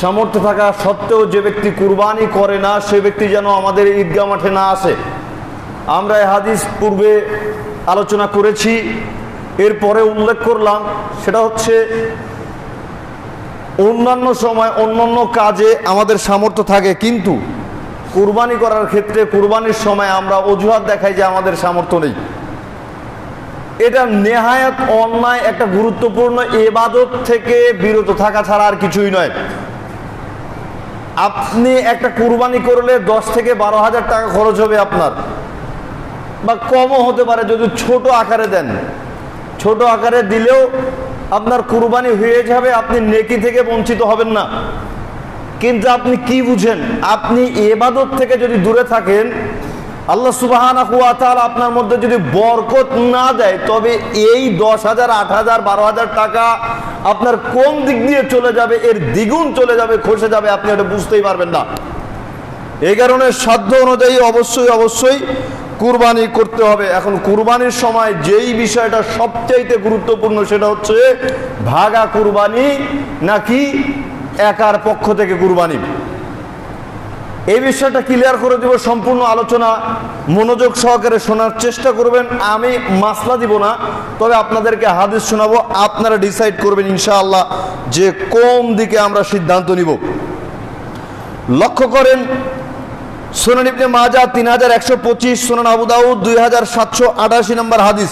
সামর্থ্য থাকা সত্ত্বেও যে ব্যক্তি কুরবানি করে না, সে ব্যক্তি যেন আমাদের ঈদগাহ মাঠে না আসে। আমরা হাদিস পূর্বে আলোচনা করেছি, এরপরে উল্লেখ করলাম, সেটা হচ্ছে অন্যান্য সময় অন্যান্য কাজে আমাদের সামর্থ্য থাকে, কিন্তু কুরবানি করার ক্ষেত্রে কুরবানির সময় আমরা অজুহাত দেখাই যে আমাদের সামর্থ্য নেই। এটা নেহায়াত অন্যায় একটা গুরুত্বপূর্ণ এবাদত থেকে বিরত থাকা ছাড়া আর কিছুই নয়। আপনি একটা কুরবানি করলে দশ থেকে বারো হাজার টাকা খরচ হবে আপনার। বা কমও হতে পারে যদি ছোট আকারে দেন। ছোট আকারে দিলেও আপনার কুরবানি হয়ে যাবে, আপনি নেকি থেকে বঞ্চিত হবেন না। কিন্তু আপনি কি বুঝেন? আপনি এবাদত থেকে যদি দূরে থাকেন আল্লাহ তাআলা আপনার মধ্যে যদি বরকত না দেয়, তবে এই দশ হাজার, আট হাজার, বারো হাজার টাকা আপনার কোন দিক দিয়ে চলে যাবে, এর দ্বিগুণ চলে যাবে, খসে যাবে, আপনি এটা বুঝতেই পারবেন না। এই কারণে সাধ্য অনুযায়ী অবশ্যই অবশ্যই কুরবানি করতে হবে। এখন কুরবানির সময় যেই বিষয়টা সবচাইতে গুরুত্বপূর্ণ সেটা হচ্ছে ভাগা কুরবানি নাকি একার পক্ষ থেকে কুরবানি? এই বিষয়টা ক্লিয়ার করে দিব, সম্পূর্ণ আলোচনা মনোযোগ সহকারে শোনার চেষ্টা করবেন। আমি মাসলা দিব না, তবে আপনাদেরকে হাদিস শোনাবো, আপনারা ডিসাইড করবেন ইনশাআল্লাহ যে কোন দিকে আমরা সিদ্ধান্ত নিব। লক্ষ্য করেন, সোনান মাজা তিন হাজার একশো পঁচিশ, সোনান আবু দাউদ দুই হাজার সাতশো আটাশি নম্বর হাদিস।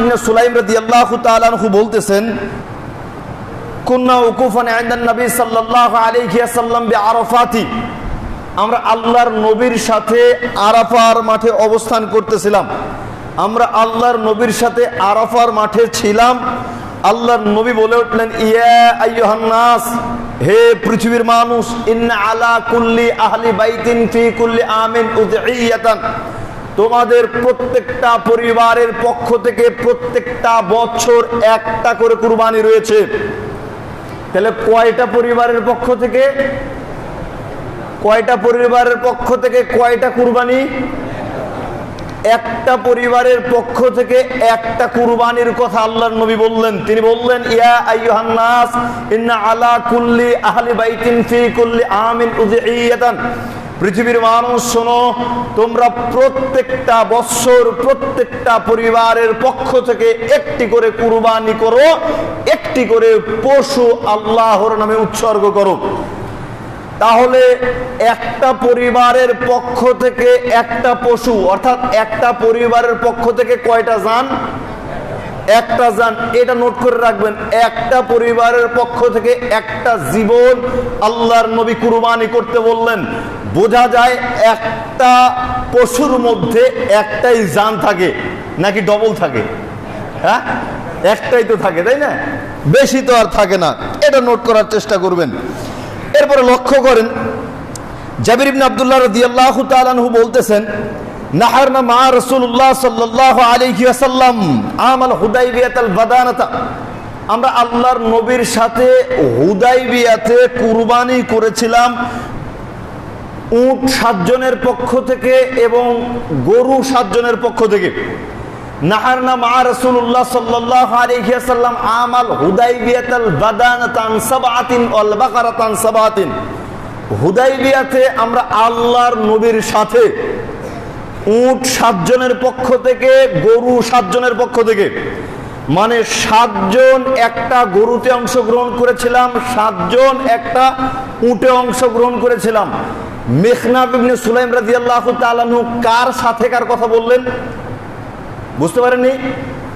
ইবনে সুলাইম রাদিয়াল্লাহু তাআলা আনহু বলতেছেন, কুন্না উকুফান আইন্দান নবী সাল্লাল্লাহু আলাইহি ওয়াসাল্লাম বিআরাফাতি আমরা আল্লাহর নবীর সাথে আরাফার মাঠে অবস্থান করতেছিলাম। আমরা আল্লাহর নবীর সাথে আরাফার মাঠে ছিলাম। আল্লাহর নবী বলে উঠলেন, ইয়া নাস হে পৃথিবীর মানুষ, ইন্না আলা কুল্লি আহলি বাইতিন ফি কুল্লি আমিন তোমাদের প্রত্যেকটা পরিবারের পক্ষ থেকে প্রত্যেকটা বছর একটা করে কুরবানি রয়েছে। তাহলে কয়টা পরিবারের পক্ষ থেকে? কয়টা পরিবারের পক্ষ থেকে কয়টা কুরবানি? একটা পরিবারের পক্ষ থেকে একটা কুরবানির কথা আল্লাহর নবী বললেন। তিনি বললেন, ইয়া আলা কুল্লি ফি কুল্লি আমিন পৃথিবীর মানুষ, শোনো, তোমরা প্রত্যেকটা বৎসর প্রত্যেকটা পরিবারের পক্ষ থেকে একটি করে কুরবানি করো, একটি করে পশু আল্লাহর নামে উৎসর্গ করো। তাহলে একটা পরিবারের পক্ষ থেকে একটা পশু, অর্থাৎ একটা পরিবারের পক্ষ থেকে কয়টা যান? একটা যান। এটা নোট করে রাখবেন, একটা পরিবারের পক্ষ থেকে একটা জীবন আল্লাহর নবী কুরবানি করতে বললেন। বোঝা যায় একটা পশুর মধ্যে একটাই যান থাকে, নাকি ডবল থাকে? হ্যাঁ? একটাই তো থাকে, তাই না? বেশি তো আর থাকে না। এটা নোট করার চেষ্টা করবেন। এরপরে লক্ষ্য করেন, জাবির ইবনে আব্দুল্লাহ রাদিয়াল্লাহু তাআলা আনহু বলতেছেন, নাহারনা মা রাসূলুল্লাহ সাল্লাল্লাহু আলাইহি ওয়াসাল্লাম, আমাল হুদাইবিয়াতাল বাদানাতা। আমরা আল্লাহর নবীর সাথে হুদাই হুদাইবিয়াতে কুরবানি করেছিলাম, উট সাতজনের পক্ষ থেকে এবং গরু সাতজনের পক্ষ থেকে। নাহারনা মা আমরা আল্লাহর নবীর সাথে, উট সাতজনের পক্ষ থেকে, গরু সাতজনের পক্ষ থেকে মানে সাতজন একটা গরুতে অংশগ্রহণ করেছিলাম, সাতজন একটা উটে অংশগ্রহণ করেছিলাম। মেঘনাব ইবনে সুলাইম তাআলা কার সাথে কার কথা বললেন? বুঝতে পারেননি?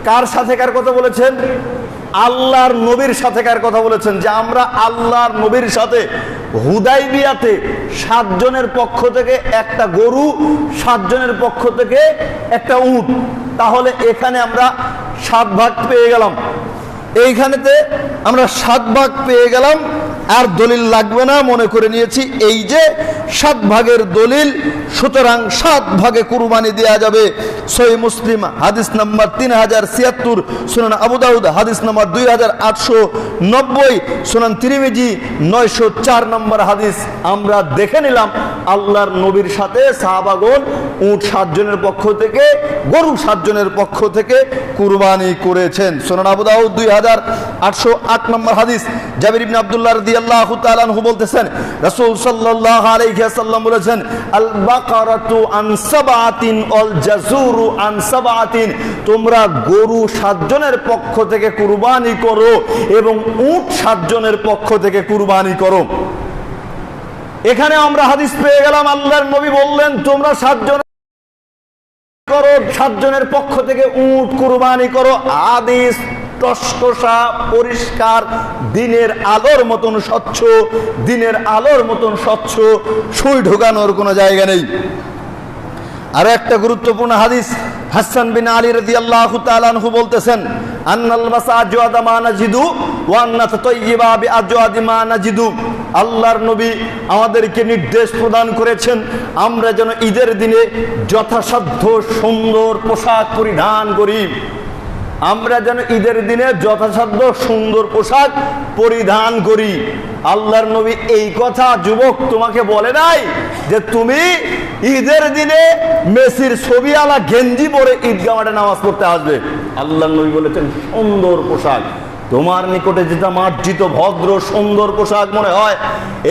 কার সাথে কার কথা বলেছেন? আল্লাহর নবীর সাথে কার কথা বলেছেন? যে আমরা আল্লাহর নবীর সাথে হুদাইবিয়াতে সাতজনের পক্ষ থেকে একটা গরু, সাতজনের পক্ষ থেকে একটা উট। তাহলে এখানে আমরা সাত ভাগ পেয়ে গেলাম। এইখানেতে আমরা সাত ভাগ পেয়ে গেলাম। আর দলিল লাগবে না, মনে করে নিয়েছি, এই যে সাত ভাগের দলিল, সুতরাং সাত ভাগে কুরবানি দেওয়া যাবে। সই মুসলিম, হাদিস নাম্বার তিন হাজার ছিয়াত্তর, সুনান আবু দাউদ, হাদিস নাম্বার দুই হাজার আটশো নব্বই, সুনান তিরিমিজি, নয়শো চার নম্বর হাদিস। আমরা দেখে নিলাম, আল্লাহর নবীর সাথে সাহাবাগন উট সাতজনের পক্ষ থেকে, গরু সাতজনের পক্ষ থেকে কুরবানি করেছেন। সোনান আবু দাউদ দুই হাজার আটশো আট নম্বর হাদিস। জাবির ইবনে আব্দুল্লাহ রাদিয়াল্লাহু তাআলা আনহু বলতেছেন, রাসূল সাল্লাল্লাহু আলাইহি বলেছেন আল বাকারাতু আন সাবাতিন জাজুরু আন সাবাতিন তোমরা গরু সাতজনের পক্ষ থেকে কুরবানি করো এবং উট সাতজনের পক্ষ থেকে কুরবানি করো। এখানে আমরা হাদিস পেয়ে গেলাম, আল্লাহর নবী বললেন, তোমরা সাতজন করো, সাতজনের পক্ষ থেকে উট কুরবানি করো। আদিস টসকসা পরিষ্কার, দিনের আলোর মতন স্বচ্ছ, দিনের আলোর মতন স্বচ্ছ সুই ঢোকানোর কোনো জায়গা নেই। আরও একটা গুরুত্বপূর্ণ হাদিস, হাসান বিন আলী রাদিয়াল্লাহু আল্লাহ আনহু বলতেছেন আল্লাহর নবী আমাদেরকে নির্দেশ প্রদান করেছেন, আমরা যেন ঈদের দিনে যথাসাধ্য সুন্দর পোশাক পরিধান করি। আমরা যেন ঈদের দিনে যথাসাধ্য সুন্দর পোশাক পরিধান করি। আল্লাহর নবী এই কথা যুবক তোমাকে বলে নাই যে তুমি ঈদের দিনে মেসির ছবি আলা গেঞ্জি পরে ঈদগাহ নামাজ পড়তে আসবে। আল্লাহর নবী বলেছেন সুন্দর পোশাক। তোমার নিকটে যেটা মার্জিত ভদ্র সুন্দর পোশাক মনে হয়,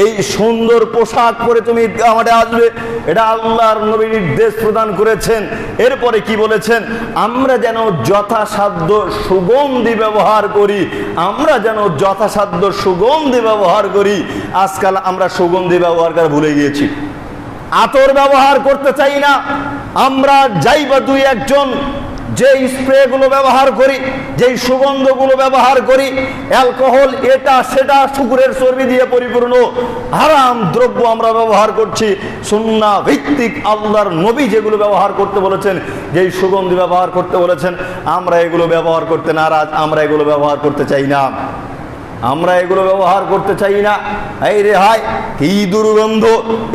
এই সুন্দর পোশাক পরে তুমি মাঠে আসবে। এটা আল্লাহর নবী নির্দেশ প্রদান করেছেন। এরপরে কি বলেছেন? আমরা যেন যথাসাধ্য সুগন্ধি ব্যবহার করি, আমরা যেন যথাসাধ্য সুগন্ধি ব্যবহার করি। আজকাল আমরা সুগন্ধি ব্যবহার করে ভুলে গিয়েছি। আতর ব্যবহার করতে চাই না। আমরা যাই বা দুই একজন যে স্প্রেগুলো ব্যবহার করি, যেই সুগন্ধগুলো ব্যবহার করি, অ্যালকোহল এটা সেটা শুকুরের চর্বি দিয়ে পরিপূর্ণ। হারাম দ্রব্য আমরা ব্যবহার করছি। সুন্না ভিত্তিক আল্লাহর নবী যেগুলো ব্যবহার করতে বলেছেন, যেই সুগন্ধি ব্যবহার করতে বলেছেন, আমরা এগুলো ব্যবহার করতে নারাজ, আমরা এগুলো ব্যবহার করতে চাই না। আমরা এগুলো ব্যবহার করতে চাই না। এই রে হাই কি দুর্গন্ধ।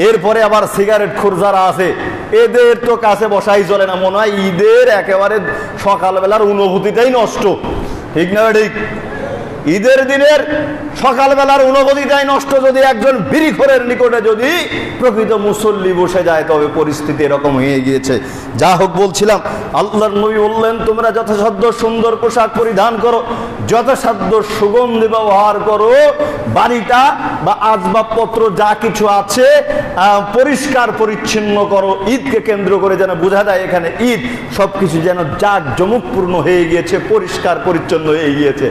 এরপরে আবার সিগারেট খোর যারা আছে, এদের তো কাছে বসাই চলে না। মনে হয় ঈদের একেবারে সকালবেলার অনুভূতিটাই নষ্ট। ঠিক না ঠিক? ঈদের দিনের সকালবেলার অনুভূতিটাই নষ্ট যদি একজন বিড়িখোরের নিকটে যদি প্রকৃত মুসল্লি বসে যায়, তবে পরিস্থিতি এরকম হয়ে গিয়েছে। যা হোক বলছিলাম, আল্লাহর নবী বললেন, তোমরা যথাসাধ্য সুন্দর পোশাক পরিধান করো, যথাসাধ্য সুগন্ধি ব্যবহার করো, বাড়িটা বা আসবাবপত্র যা কিছু আছে পরিষ্কার পরিচ্ছন্ন করো। ঈদকে কেন্দ্র করে যেন বোঝা যায় এখানে ঈদ সব কিছু যেন জাক জমুকপূর্ণ হয়ে গিয়েছে, পরিষ্কার পরিচ্ছন্ন হয়ে গিয়েছে।